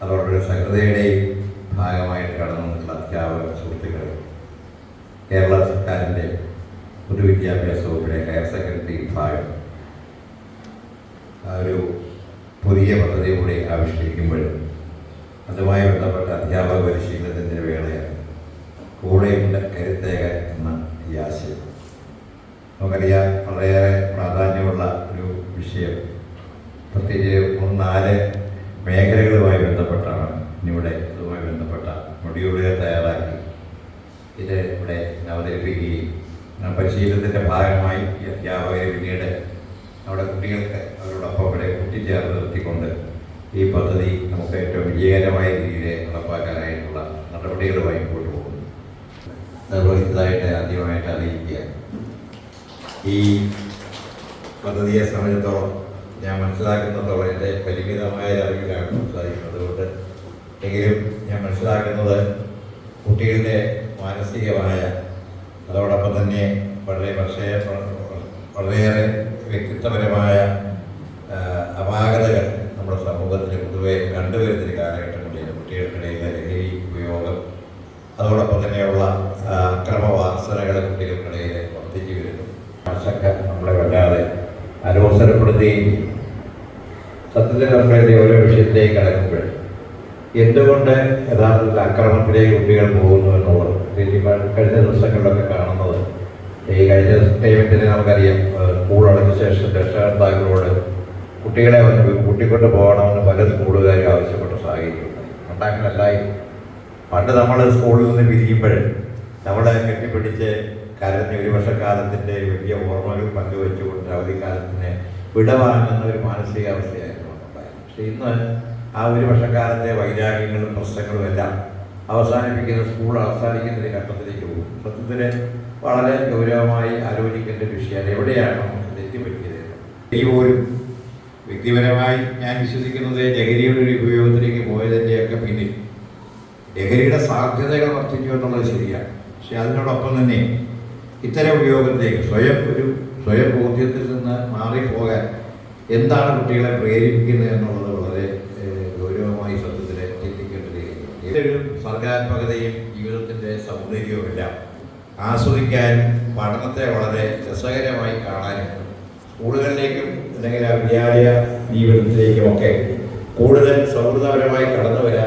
അതോടൊപ്പം സഹൃദയുടെയും ഭാഗമായിട്ട് കടന്നു വന്നിട്ടുള്ള അധ്യാപക സുഹൃത്തുക്കൾ കേരള സർക്കാരിന്റെ പൊതുവിദ്യാഭ്യാസ വകുപ്പിലെ ഹയർ സെക്കൻഡറി വിഭാഗം ഒരു പുതിയ പദ്ധതി കൂടി ആവിഷ്കരിക്കുമ്പോൾ അതുമായി ബന്ധപ്പെട്ട അധ്യാപക പരിശീലനത്തിന്റെ വേളയാണ് കൂടെയുണ്ട് കരുത്തേകൻ എന്ന ഈ ആശയം. നമുക്കറിയാം വളരെയേറെ പ്രാധാന്യമുള്ള ഒരു വിഷയം. പ്രത്യേകിച്ച് മൂന്ന് നാല് മേഖലകളുമായി ബന്ധപ്പെട്ടാണ് ഇവിടെ ഇതുമായി ബന്ധപ്പെട്ട മൊഡ്യൂളുകൾ തയ്യാറാക്കി. ഇത് ഇവിടെ അവതരിപ്പിക്കുകയും പരിശീലനത്തിന്റെ ഭാഗമായി ഈ അധ്യാപകരെ പിന്നീട് നമ്മുടെ കുട്ടികൾക്ക് അവരോടൊപ്പം ഇവിടെ കൂട്ടിച്ചേർന്ന് നിർത്തിക്കൊണ്ട് ഈ പദ്ധതി നമുക്ക് ഏറ്റവും വിജയകരമായ രീതിയിൽ നടപ്പാക്കാനായിട്ടുള്ള നടപടികളുമായി മുമ്പോട്ട് പോകുന്നു. നിർവഹിച്ചതായിട്ട് ആദ്യമായിട്ട് അറിയിക്കുക. ഈ പദ്ധതിയെ സംബന്ധിച്ചിടത്തോളം ഞാൻ മനസ്സിലാക്കുന്നിടത്തോളം എന്റെ പരിമിതമായ അറിവിലാണ് മനസ്സിലാക്കുന്നത്. അതുകൊണ്ട് എങ്കിലും ഞാൻ മനസ്സിലാക്കുന്നത് കുട്ടികളുടെ മാനസികമായ അതോടൊപ്പം തന്നെ വളരെ പക്ഷേ വളരെയേറെ വ്യക്തിത്വപരമായ അപാകതകൾ നമ്മുടെ സമൂഹത്തിൽ പൊതുവെ കണ്ടുവരുന്നൊരു കാലഘട്ടങ്ങളിൽ കുട്ടികൾക്കിടയിൽ ലഹരി ഉപയോഗം. അതോടൊപ്പം തന്നെയുള്ള അക്രമവാസനകൾ കുട്ടികൾക്കിടയിൽ വർദ്ധിച്ചു വരുന്നു. നമ്മളെ വല്ലാതെ അലോസരപ്പെടുത്തുകയും നമ്മളുടെ ഓരോ വിഷയത്തിലേക്ക് കടക്കുമ്പോൾ എന്തുകൊണ്ട് യഥാർത്ഥത്തിൽ അക്രമത്തിലേക്ക് കുട്ടികൾ പോകുന്നു എന്നുള്ളത്? കഴിഞ്ഞ ദിവസങ്ങളിലൊക്കെ കാണുന്നത് ഈ കഴിഞ്ഞ ടൈമിന് നമുക്കറിയാം സ്കൂളടച്ച ശേഷം രക്ഷകർത്താക്കളോട് കുട്ടികളെ കൂട്ടിക്കൊണ്ട് പോകണമെന്ന് പല സ്കൂളുകാരും ആവശ്യപ്പെട്ട സാഹചര്യമുണ്ട്. ഉണ്ടാക്കലല്ലായിരുന്നു പണ്ട് നമ്മൾ സ്കൂളിൽ നിന്ന് പിരിയുമ്പോൾ നമ്മളെ കെട്ടിപ്പിടിച്ച് കരഞ്ഞ് ഒരു വർഷക്കാലത്തിന്റെ വലിയ ഓർമ്മകൾ പങ്കുവെച്ചുകൊണ്ട് അവധിക്കാലത്തിന് വിടവാങ്ങുന്ന ഒരു മാനസികാവസ്ഥയായിരുന്നു. പക്ഷെ ഇന്ന് ആ ഒരു വർഷക്കാലത്തെ വൈരാഗ്യങ്ങളും പ്രശ്നങ്ങളും എല്ലാം അവസാനിപ്പിക്കുന്ന സ്കൂൾ അവസാനിക്കുന്ന ഒരു ഘട്ടത്തിലേക്ക് പോകും. സത്യത്തിൽ വളരെ ഗൗരവമായി ആലോചിക്കേണ്ട വിഷയം. എവിടെയാണ് നമുക്ക് തെറ്റുപറ്റിയത് ഈ പോലും വ്യക്തിപരമായി ഞാൻ വിശ്വസിക്കുന്നത് ലഹരിയുടെ ഒരു ഉപയോഗത്തിലേക്ക് പോയതിന്റെയൊക്കെ പിന്നിൽ ലഹരിയുടെ സാധ്യതകൾ വർദ്ധിച്ചു എന്നുള്ളത് ശരിയാണ്. പക്ഷെ അതിനോടൊപ്പം തന്നെ ഇത്തരം ഉപയോഗത്തിലേക്ക് സ്വയം ഒരു സ്വയം ബോധ്യത്തിൽ നിന്ന് മാറിപ്പോകാൻ എന്താണ് കുട്ടികളെ പ്രേരിപ്പിക്കുന്നത് എന്നുള്ളത് വളരെ ഗൗരവമായി സത്യത്തിൽ ചിന്തിക്കേണ്ട ഒരു സർഗാത്മകതയും ജീവിതത്തിന്റെ സൗന്ദര്യവും എല്ലാം ആസ്വദിക്കാനും പഠനത്തെ വളരെ രസകരമായി കാണാനും സ്കൂളുകളിലേക്കും അല്ലെങ്കിൽ ആ വിദ്യാലയ ജീവിതത്തിലേക്കും ഒക്കെ കൂടുതൽ സൗഹൃദപരമായി കടന്നു വരാനുള്ള